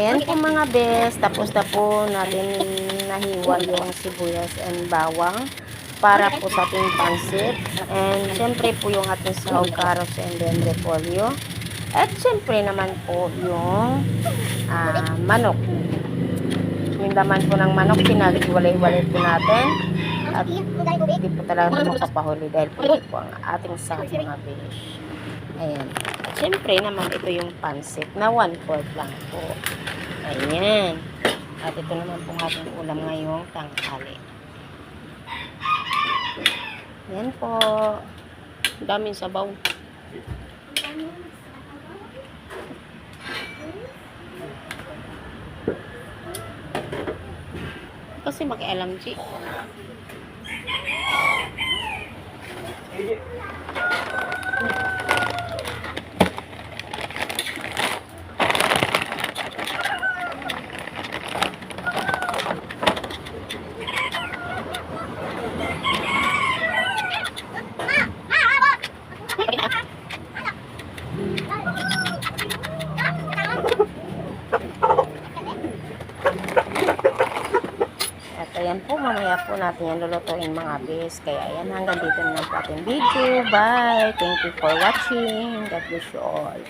Ayan po mga bes, tapos na po natin nahiwa yung sibuyas and bawang para po sa ating pansit. And syempre po yung ating sahog, carrots, and then repolyo. At syempre naman po yung ah, manok. Yung laman po ng manok, pinag-iwalay-walay po natin. At hindi po talaga po makapahuli dahil po po ang ating sahog mga besh. Ayan. At syempre naman ito yung pansit na one-fourth lang po. Ayan. At ito naman pong ating ulam ngayong tanghali. Ayan po. Daming sabaw. Kasi makialam, Chi. At ayan po, mamaya po natin yan lulutuin mga bes. Kaya ayan, hanggang dito na lang po ating video. Bye! Thank you for watching. God bless you all.